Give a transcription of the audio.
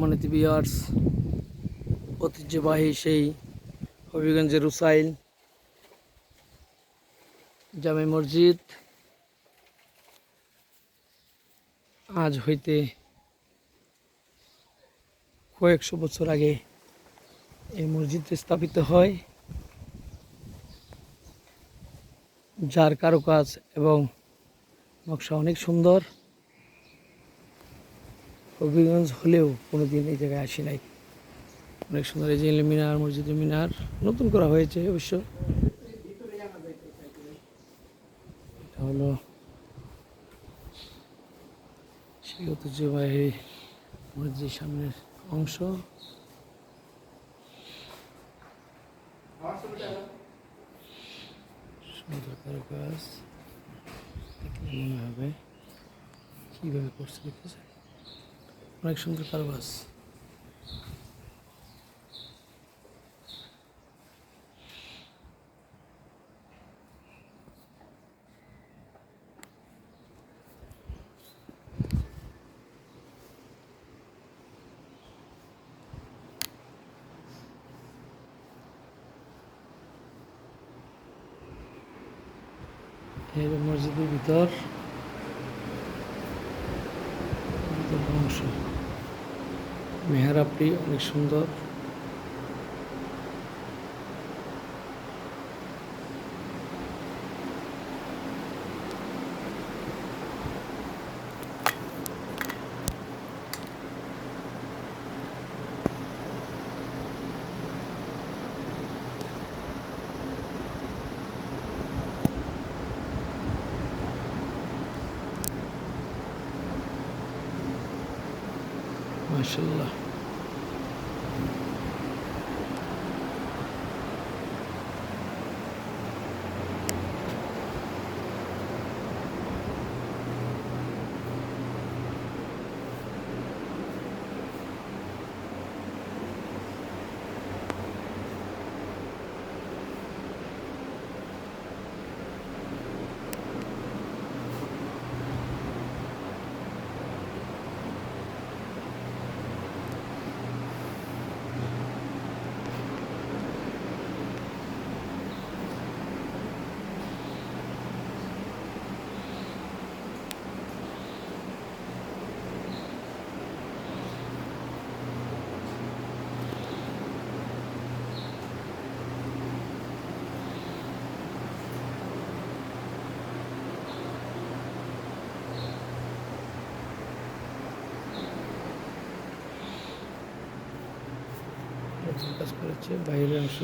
সম্মানিত বিয়ার্স ঐতিহ্যবাহী সেই হবিগঞ্জের রুসাইল জামে মসজিদ আজ হইতে কয়েকশো বছর আগে এই মসজিদ স্থাপিত হয়। যার কারুকাজ এবং নকশা অনেক সুন্দর। হবিগঞ্জ হলেও কোনোদিন এই জায়গায় আসি নাই। অনেক সুন্দর এই যে মিনার মসজিদের মিনার নতুন করা হয়েছে অবশ্য। এটা হলো সেই ঐতিহ্যবাহী মসজিদের সামনের অংশ। সুন্দর কারুকাজ। মনে হবে কীভাবে করছে দেখতেছে অনেক সুন্দর কারুকাজ। এই মসজিদের ভিতর ভিতর অংশ মেহরাবটি অনেক সুন্দর ما شاء الله. কাজ করেছে বাইরের অংশ।